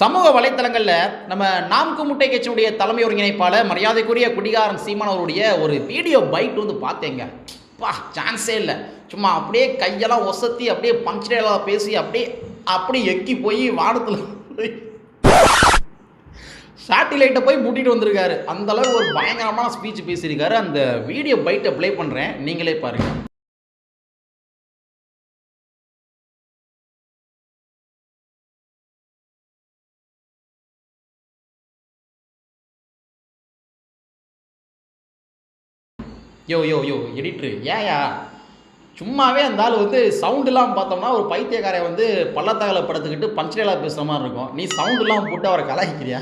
சமூக வலைத்தளங்களில் நம்ம நாம் குமுட்டை கட்சியுடைய தலைமை ஒருங்கிணைப்பாளர் மரியாதைக்குரிய குடிகாரன் சீமான் அவருடைய ஒரு வீடியோ பைட் வந்து பார்த்தேங்க. பா சான்ஸே இல்லை. சும்மா அப்படியே கையெல்லாம் ஒசத்தி அப்படியே பஞ்சடையெல்லாம் பேசி அப்படியே அப்படியே எக்கி போய் வானத்தில் சேட்டிலைட்டை போய் மூட்டிட்டு வந்திருக்காரு. அந்தளவு ஒரு பயங்கரமான ஸ்பீச் பேசியிருக்காரு. அந்த வீடியோ பைட்டை ப்ளே பண்ணுறேன் நீங்களே பாருங்கள் யோ யோ யோ எடிட்ரு ஏயா சும்மாவே அந்த ஆள் வந்து சவுண்டுலாம் பார்த்தோம்னா ஒரு பைத்தியக்காரை வந்து பள்ளத்தகலை படுத்துக்கிட்டு பஞ்சடையலாக பேசுகிற மாதிரி இருக்கும். நீ சவுண்டுலாம் போட்டு அவரை கலாய்க்கிறியா?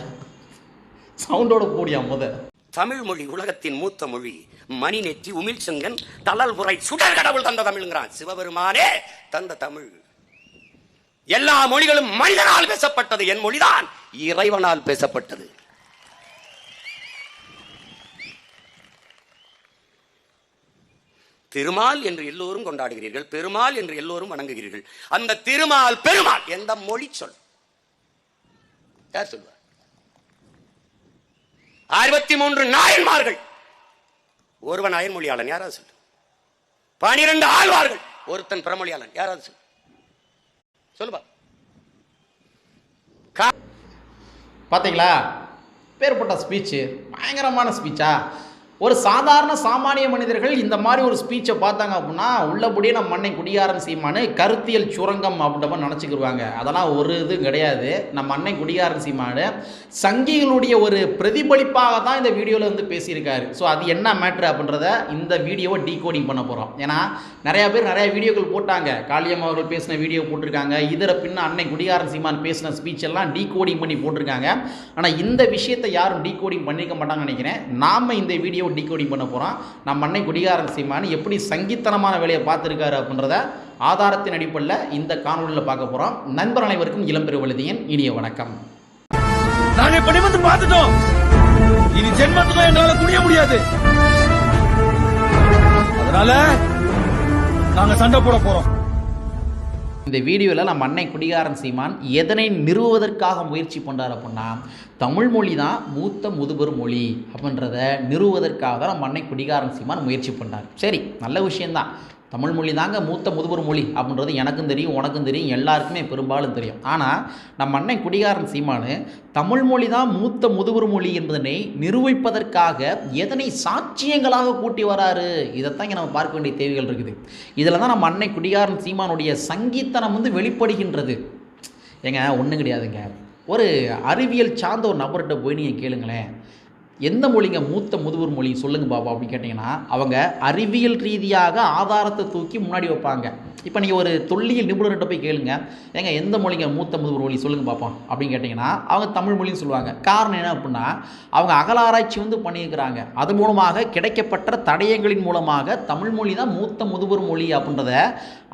சவுண்டோட கூடியா முத? தமிழ் மொழி உலகத்தின் மூத்த மொழி. மணி நெற்றி உமிழ் செங்கன் தளல் உரை சுடர் கடவுள் தந்த தமிழ்ங்கிறான். சிவபெருமானே தந்த தமிழ். எல்லா மொழிகளும் மனிதனால் பேசப்பட்டது. என் மொழிதான் இறைவனால் பேசப்பட்டது. திருமால் என்று எல்லோரும் கொண்டாடுகிறீர்கள் பெருமாள் என்று எல்லோரும் வணங்குகிறீர்கள். அந்த திருமால் பெருமாள் எந்த மொழி சொல். யார் சொல்வார் அறுபத்தி மூன்று நாயன்மார்கள். ஒருவன் அயன்மொழியாளன் யாராவது சொல்லு. பனிரெண்டு ஆழ்வார்கள் ஒருத்தன் பிரமொழியாளன் யாராவது சொல்லு. சொல்லுப்பா. கா- பார்த்தீங்களா பேர்பட்ட ஸ்பீச்சு பயங்கரமான ஸ்பீச்சா ஒரு சாதாரண சாமானிய மனிதர்கள் இந்த மாதிரி ஒரு ஸ்பீச்சை பார்த்தாங்க அப்படின்னா உள்ளபடியே நம்ம மண்ணை குடியாரன் சீமானு கருத்தியல் சுரங்கம் அப்படின்ற நினச்சிக்கிடுவாங்க அதெல்லாம் ஒரு இது கிடையாது. நம்ம அன்னை குடியாரன் சீமானு சங்கிகளுடைய ஒரு பிரதிபலிப்பாக தான் இந்த வீடியோவில் வந்து பேசியிருக்காரு. ஸோ அது என்ன மேட்ரு அப்படின்றத இந்த வீடியோவை டீகோடிங் பண்ண போகிறோம் ஏன்னா நிறையா பேர் நிறைய வீடியோக்கள் போட்டாங்க. காளியம் அவர்கள் பேசின வீடியோ போட்டிருக்காங்க. இதர பின்ன அன்னை குடியாரன் சீமான் பேசின ஸ்பீச் எல்லாம் டீகோடிங் பண்ணி போட்டிருக்காங்க. ஆனால் இந்த விஷயத்தை யாரும் டீகோடிங் பண்ணிக்க மாட்டாங்கன்னு நினைக்கிறேன். நாம் இந்த வீடியோ டிகோடிங் பண்ண போகிறோம் நம்ம அன்னை குடிகாரன் சீமான் எப்படி சங்கித்தனமான வேலையை பார்த்துருக்காரு அப்படின்றத ஆதாரத்தின் அடிப்படையில் இந்த காணொலியில் பார்க்க போகிறோம் நண்பர் அனைவருக்கும் இளம்பெருவழுதியின் இனிய வணக்கம். நாங்க இப்ப நிமிர்ந்து பார்த்துட்டோம். இனி ஜென்மத்துக்கும் எங்களால குடிய முடியாது. அதனால நாங்க சண்டை போட போறோம். இந்த வீடியோவில் நம்ம அன்னை குடிகாரன் சீமான் எதனை நிறுவுவதற்காக முயற்சி பண்ணுறார் அப்படின்னா தமிழ் மொழி தான் மூத்த முதுபெரும் மொழி அப்படின்றத நிறுவுவதற்காக தான் நம்ம அன்னை குடிகாரன் சீமான் முயற்சி பண்ணார் சரி நல்ல விஷயந்தான் தமிழ் மொழி தாங்க மூத்த முதுபெரும் மொழி அப்படின்றது எனக்கும் தெரியும் உனக்கும் தெரியும் எல்லாருக்குமே பெரும்பாலும் தெரியும். ஆனால் நம்ம அன்னை குடிகாரன் சீமானு தமிழ் மொழி தான் மூத்த முதுபெரும் மொழி என்பதனை நிரூபிப்பதற்காக எதனை சாட்சியங்களாக கூட்டி வராரு? இதைத்தான் இங்கே நம்ம பார்க்க வேண்டிய தேவைகள் இருக்குது. இதில் தான் நம்ம அன்னை குடிகாரன் சீமானுடைய சங்கீத்தனம் வந்து வெளிப்படுகின்றது. ஏங்க ஒன்றும் கிடையாதுங்க. ஒரு அறிவியல் சார்ந்த ஒரு நபர்கிட்ட போய் நீங்கள் கேளுங்களேன். எந்த மொழிங்க மூத்த முதுவர் மொழி? சொல்லுங்க பாபா அப்படின்னு கேட்டிங்கன்னா அவங்க அறிவியல் ரீதியாக ஆதாரத்தை தூக்கி முன்னாடி வைப்பாங்க. இப்போ நீங்கள் ஒரு தொல்லியல் நிபுணர்கிட்ட போய் கேளுங்க. ஏங்க எந்த மொழிங்க மூத்த முதுவர் மொழி? சொல்லுங்க பார்ப்போம் அப்படின்னு கேட்டிங்கன்னா அவங்க தமிழ் மொழின்னு சொல்லுவாங்க. காரணம் என்ன அப்படின்னா அவங்க அகலாராய்ச்சி வந்து பண்ணியிருக்கிறாங்க. அது மூலமாக கிடைக்கப்பட்ட தடயங்களின் மூலமாக தமிழ் மொழி தான் மூத்த முதுவர் மொழி அப்படின்றத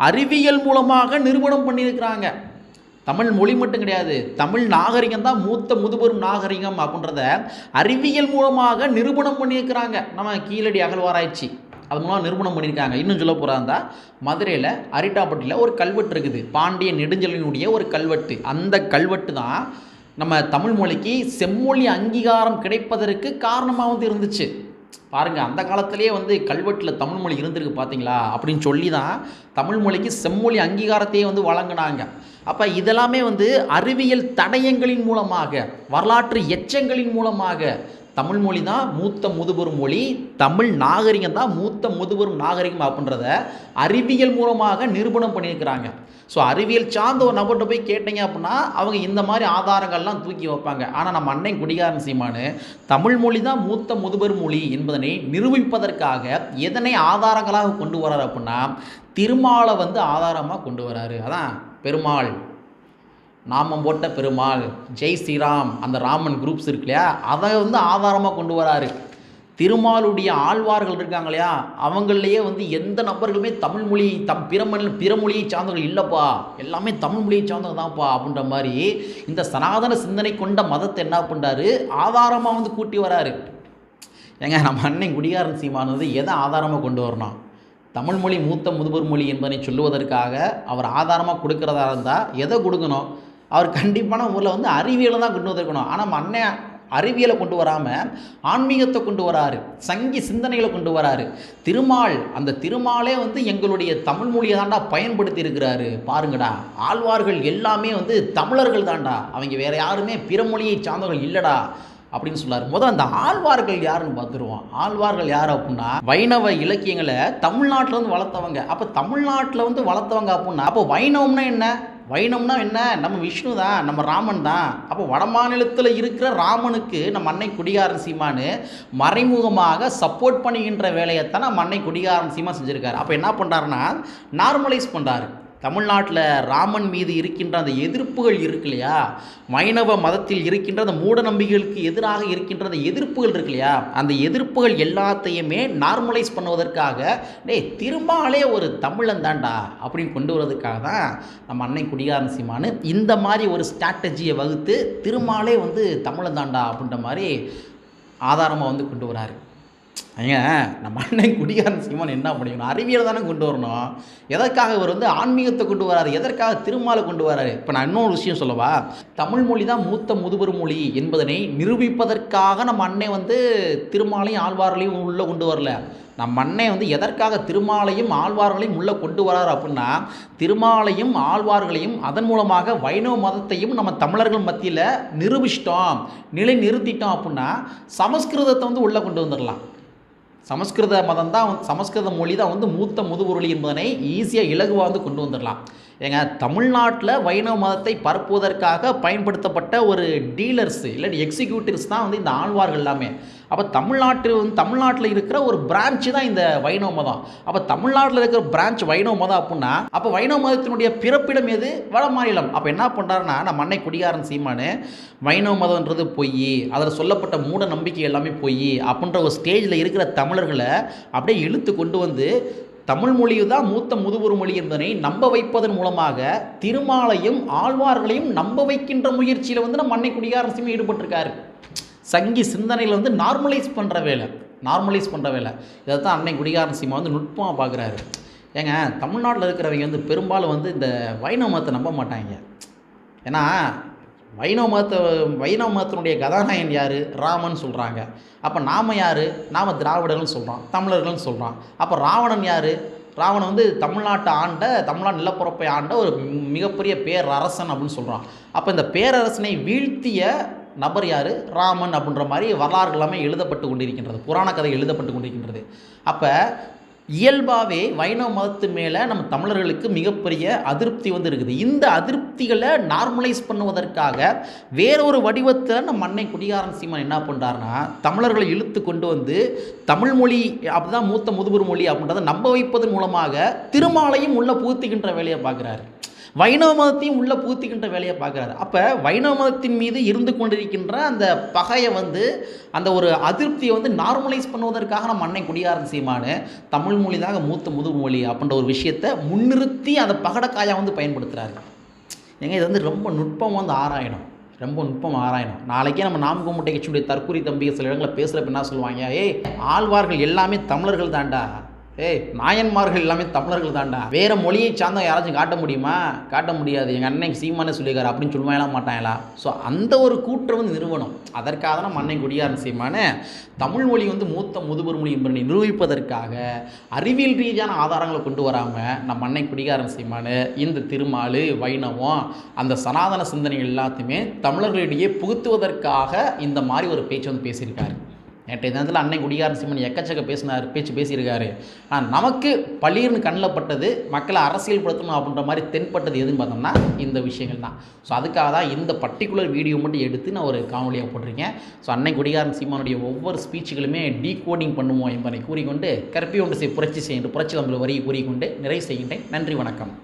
அறிவியல் மூலமாக நிறுவனம் பண்ணியிருக்கிறாங்க. தமிழ் மொழி மட்டும் கிடையாது. தமிழ் நாகரிகம் தான் மூத்த முதுபெரும் நாகரிகம் அப்படின்றத அறிவியல் மூலமாக நிரூபணம் பண்ணியிருக்கிறாங்க. நம்ம கீழடி அகழ்வாராய்ச்சி. அது மூலம் நிரூபணம் பண்ணியிருக்காங்க. இன்னும் சொல்ல போகிறா இருந்தால் மதுரையில் அரிட்டாப்பட்டியில் ஒரு கல்வெட்டு இருக்குது. பாண்டிய நெடுஞ்சலினுடைய ஒரு கல்வெட்டு. அந்த கல்வெட்டு தான் நம்ம தமிழ் மொழிக்கு செம்மொழி அங்கீகாரம் கிடைப்பதற்கு காரணமாக வந்து இருந்துச்சு. பாருங்கள் அந்த காலத்திலேயே வந்து கல்வெட்டில் தமிழ் மொழி இருந்திருக்கு பார்த்தீங்களா அப்படின்னு சொல்லி தான் தமிழ் மொழிக்கு செம்மொழி அங்கீகாரத்தையே வந்து வழங்கினாங்க. அப்போ இதெல்லாமே வந்து அறிவியல் தடயங்களின் மூலமாக வரலாற்று எச்சங்களின் மூலமாக தமிழ் மொழி தான் மூத்த முதுபெரும் மொழி தமிழ் நாகரிகம் தான் மூத்த முதுபெரும் நாகரிகம் அப்படின்றத அறிவியல் மூலமாக நிரூபணம் பண்ணியிருக்கிறாங்க. ஸோ அறிவியல் சார்ந்த ஒரு நபர்கிட்ட போய் கேட்டீங்க அப்படின்னா அவங்க இந்த மாதிரி ஆதாரங்கள்லாம் தூக்கி வைப்பாங்க. ஆனால் நம்ம அன்னை குடிகாரன் சீமானு தமிழ் மொழி தான் மூத்த முதுபெரும் மொழி என்பதனை நிரூபிப்பதற்காக எதனை ஆதாரங்களாக கொண்டு வரார் அப்படின்னா திருமாலை வந்து ஆதாரமாக கொண்டு வராரு அதான் பெருமாள். நாமம் போட்ட பெருமாள் ஜெய் ஸ்ரீராம் அந்த ராமன் குரூப்ஸ் இருக்கு இல்லையா? அதை வந்து ஆதாரமாக கொண்டு வராரு. திருமாலுடைய ஆழ்வார்கள் இருக்காங்க இல்லையா? அவங்களையே வந்து எந்த நபர்களுமே தமிழ் மொழி தம் பிற மொழியை சார்ந்தவர்கள் இல்லைப்பா. எல்லாமே தமிழ் மொழியை சார்ந்தவங்க தான்ப்பா அப்படின்ற மாதிரி இந்த சனாதன சிந்தனை கொண்ட மதத்தை என்ன பண்ணுறாரு ஆதாரமாக வந்து கூட்டி வராரு. ஏங்க நம்ம அன்னை குடிகாரன் சீமான் வந்து எதை ஆதாரமாக கொண்டு வரணும்? தமிழ்மொழி மூத்த முதுபெரும் மொழி என்பதை சொல்லுவதற்காக அவர் ஆதாரமாக கொடுக்கிறதா இருந்தால் எதை கொடுக்கணும்? அவர் கண்டிப்பான ஊரில் வந்து அறிவியலை தான் கொண்டு வந்திருக்கணும். ஆனால் நம்ம அண்ணன் அறிவியலை கொண்டு வராமல் ஆன்மீகத்தை கொண்டு வராரு. சங்கி சிந்தனைகளை கொண்டு வராரு. திருமால் அந்த திருமாலே வந்து எங்களுடைய தமிழ் மொழியை தாண்டா பயன்படுத்தி இருக்கிறாரு. பாருங்கடா ஆழ்வார்கள் எல்லாமே வந்து தமிழர்கள் தாண்டா அவங்க வேறு யாருமே பிற மொழியை சார்ந்தவர்கள் இல்லைடா அப்படின்னு சொல்லார். முதல் அந்த ஆழ்வார்கள் யாருன்னு பார்த்துருவோம். ஆழ்வார்கள் யார் அப்படின்னா வைணவ இலக்கியங்களை தமிழ்நாட்டில் வந்து வளர்த்தவங்க. அப்போ தமிழ்நாட்டில் வந்து வளர்த்தவங்க அப்படின்னா அப்போ வைணவம்னா என்ன? வைணம்னா என்ன? நம்ம விஷ்ணு தான் நம்ம ராமன் தான். அப்போ வட மாநிலத்தில் இருக்கிற ராமனுக்கு நம்ம அன்னை குடிகாரன் சீமானு மறைமுகமாக சப்போர்ட் பண்ணுகின்ற வேலையைத்தான் நம்ம அன்னை குடிகாரன் சீமா செஞ்சுருக்காரு. அப்போ என்ன பண்ணுறாருன்னா நார்மலைஸ் பண்ணுறாரு தமிழ்நாட்டில் ராமன் மீது இருக்கின்ற அந்த எதிர்ப்புகள் இருக்கு இல்லையா? வைணவ மதத்தில் இருக்கின்ற அந்த மூட நம்பிக்கைகளுக்கு எதிராக இருக்கின்ற அந்த எதிர்ப்புகள் இருக்கு இல்லையா? அந்த எதிர்ப்புகள் எல்லாத்தையுமே நார்மலைஸ் பண்ணுவதற்காக டேய் திருமாலே ஒரு தமிழன் தாண்டா அப்படின்னு கொண்டு வரதுக்காக தான் நம்ம அன்னை குடிகாரன் சீமானு இந்த மாதிரி ஒரு ஸ்ட்ராட்டஜியை வகுத்து திருமாலே வந்து தமிழன் தாண்டா அப்படின்ற மாதிரி ஆதாரமாக வந்து கொண்டு வராரு ஏங்க நம்ம அண்ணன் குடிகாரன் சீமான் என்ன பண்ணிக்கணும்? அறிவியல் தானே கொண்டு வரணும். எதற்காக இவர் வந்து ஆன்மீகத்தை கொண்டு வராரு? எதற்காக திருமாலை கொண்டு வராரு? இப்போ நான் இன்னொரு விஷயம் சொல்லவா? தமிழ் மொழி தான் மூத்த முதுபெரும் மொழி என்பதனை நிரூபிப்பதற்காக நம்ம அண்ணன் வந்து திருமாலையும் ஆழ்வார்களையும் உள்ளே கொண்டு வரல. நம்ம அன்னை வந்து எதற்காக திருமாலையும் ஆழ்வார்களையும் உள்ளே கொண்டு வராரு அப்படின்னா திருமாலையும் ஆழ்வார்களையும் அதன் மூலமாக வைணவ மதத்தையும் நம்ம தமிழர்கள் மத்தியில் நிரூபிச்சிட்டோம் நிலை நிறுத்திட்டோம் அப்படின்னா சமஸ்கிருதத்தை வந்து உள்ளே கொண்டு வந்துடலாம் சமஸ்கிருத மதம் தான் சமஸ்கிருத மொழி தான் வந்து மூத்த முதுபொருளி என்பதனை ஈஸியாக இலகுவாக வந்து கொண்டு வந்துடலாம். ஏங்க தமிழ்நாட்டில் வைணவ மதத்தை பரப்புவதற்காக பயன்படுத்தப்பட்ட ஒரு டீலர்ஸ் இல்லாட்டி எக்ஸிக்யூட்டிவ்ஸ் தான் வந்து இந்த ஆழ்வார்கள் எல்லாமே. அப்போ தமிழ்நாட்டு வந்து தமிழ்நாட்டில் இருக்கிற ஒரு பிரான்ச்சு தான் இந்த வைணவ மதம். அப்போ தமிழ்நாட்டில் இருக்கிற பிரான்ச் வைணவ மதம் அப்படின்னா அப்போ வைணவ மதத்தினுடைய பிறப்பிடம் எது? வட மாநிலம். அப்போ என்ன பண்ணுறாருன்னா நம்ம அன்னை குடிகாரன் சீமானு வைணவ மதம்ன்றது பொய் அதில் சொல்லப்பட்ட மூட நம்பிக்கை எல்லாமே பொய் அப்படின்ற ஒரு ஸ்டேஜில் இருக்கிற தமிழர்களை அப்படியே இழுத்து கொண்டு வந்து தமிழ் மொழி தான் மூத்த முதுகுறு மொழி என்பதனை நம்ப வைப்பதன் மூலமாக திருமாலையும் ஆழ்வார்களையும் நம்ப வைக்கின்ற முயற்சியில் வந்து நம்ம அன்னை குடிகாரன் சீமா ஈடுபட்டிருக்காரு. சங்கி சிந்தனையில் வந்து நார்மலைஸ் பண்ணுற வேலை நார்மலைஸ் பண்ணுற வேலை. இதை தான் அன்னை குடிகாரன் வந்து நுட்பமாக பார்க்குறாரு ஏங்க தமிழ்நாட்டில் இருக்கிறவங்க வந்து பெரும்பாலும் வந்து இந்த வைணவ மதத்தை நம்ப மாட்டாங்க. ஏன்னா வைணவ மதத்தை வைணவ மதத்தினுடைய கதாநாயகன் யார்? ராமன் சொல்கிறாங்க அப்போ நாம யார்? நாம் திராவிடர்கள்னு சொல்கிறோம் தமிழர்கள்னு சொல்கிறோம் அப்போ ராவணன் யார்? ராவணன் வந்து தமிழ்நாட்டை ஆண்ட தமிழ்நாடு நிலப்பரப்பை ஆண்ட ஒரு மிகப்பெரிய பேரரசன் அப்படின்னு சொல்கிறான் அப்போ இந்த பேரரசனை வீழ்த்திய நபர் யார்? ராமன் அப்படின்ற மாதிரி வரலாறு எல்லாமே எழுதப்பட்டு கொண்டிருக்கின்றது. புராண கதை எழுதப்பட்டு கொண்டிருக்கின்றது. அப்போ இயல்பாகவே வைணவ மதத்து மேலே நம்ம தமிழர்களுக்கு மிகப்பெரிய அதிருப்தி வந்து இருக்குது. இந்த சக்திகளை நார்மலைஸ் பண்ணுவதற்காக வேறொரு வடிவத்தில் நம்ம மண்ணை குடிகாரன் சீமான் என்ன பண்ணுறாருன்னா தமிழர்களை இழுத்து கொண்டு வந்து தமிழ் மொழி அப்படிதான் மூத்த முதுபெரும் மொழி அப்படின்றத நம்ப வைப்பதன் மூலமாக திருமாலையும் உள்ளே புகுத்துகின்ற வேலையை பார்க்குறாரு. வைணவ மதத்தையும் உள்ளே பூத்திக்கின்ற வேலையை பார்க்குறாரு. அப்போ வைணவ மதத்தின் மீது இருந்து கொண்டிருக்கின்ற அந்த பகையை வந்து அந்த ஒரு அதிருப்தியை வந்து நார்மலைஸ் பண்ணுவதற்காக நம்ம அன்னை குடியாரன் சீமானு தமிழ் மொழி தாங்க மூத்த முது மொழி அப்படின்ற ஒரு விஷயத்தை முன்னிறுத்தி அந்த பகடக்காயாக வந்து பயன்படுத்துகிறாரு ஏங்க இது வந்து ரொம்ப நுட்பம் வந்து ஆராயணும். ரொம்ப நுட்பம் ஆராயணும். நாளைக்கே நம்ம நாம கும்பிட்டை கட்சியுடைய தற்கூரி தம்பிகள் சில இடங்களில் பேசுகிறப்ப என்ன சொல்லுவாங்க ஏய் ஆழ்வார்கள் எல்லாமே தமிழர்கள் தாண்டா ஏய் நாயன்மார்கள் எல்லாமே தமிழர்கள் தாண்டா வேற மொழியை சார்ந்த யாராச்சும் காட்ட முடியுமா? காட்ட முடியாது. எங்கள் அண்ணன் சீமானே சொல்லியிருக்காரு. அப்படின்னு சொல்லுவாங்களா மாட்டாங்களா? ஸோ அந்த ஒரு கூற்றம் வந்து நிறுவனம். அதற்காக தான் நம்ம அண்ணன் குடியாரன் தமிழ் மொழி வந்து மூத்த முதுபெரும் மொழி என்பதை நிரூபிப்பதற்காக அறிவியல் ரீதியான ஆதாரங்களை கொண்டு வராமல் நம்ம அன்னை குடிகாரன் சீமானு இந்த திருமாலு வைணவம் அந்த சனாதன சிந்தனைகள் எல்லாத்தையுமே தமிழர்களிடையே புகுத்துவதற்காக இந்த மாதிரி ஒரு பேச்சு வந்து பேசியிருக்காரு. நேற்றைய தினத்தில் அன்னை குடிகாரன் சிம்மன் எக்கச்சக்க பேசினார் பேச்சு பேசியிருக்காரு. ஆனால் நமக்கு பளிர்னு கண்ணில் பட்டது மக்களை அரசியல்படுத்தணும் அப்படின்ற மாதிரி தென்பட்டது எதுன்னு பார்த்தோம்னா இந்த விஷயங்கள் தான். ஸோ அதுக்காக தான் இந்த பர்டிகுலர் வீடியோ மட்டும் எடுத்து நான் ஒரு காணொலியாக போட்டிருக்கேன். ஸோ அன்னை குடிகாரன் சீமானுடைய ஒவ்வொரு ஸ்பீச்சுகளுமே டீகோடிங் பண்ணுவோம் என்பதை கூறிக்கொண்டு கற்பி ஒன்று புரட்சி செய்கின்ற புரட்சி தமிழ் வரியை கூறிக்கொண்டு நிறைவு செய்கின்றேன். நன்றி வணக்கம்.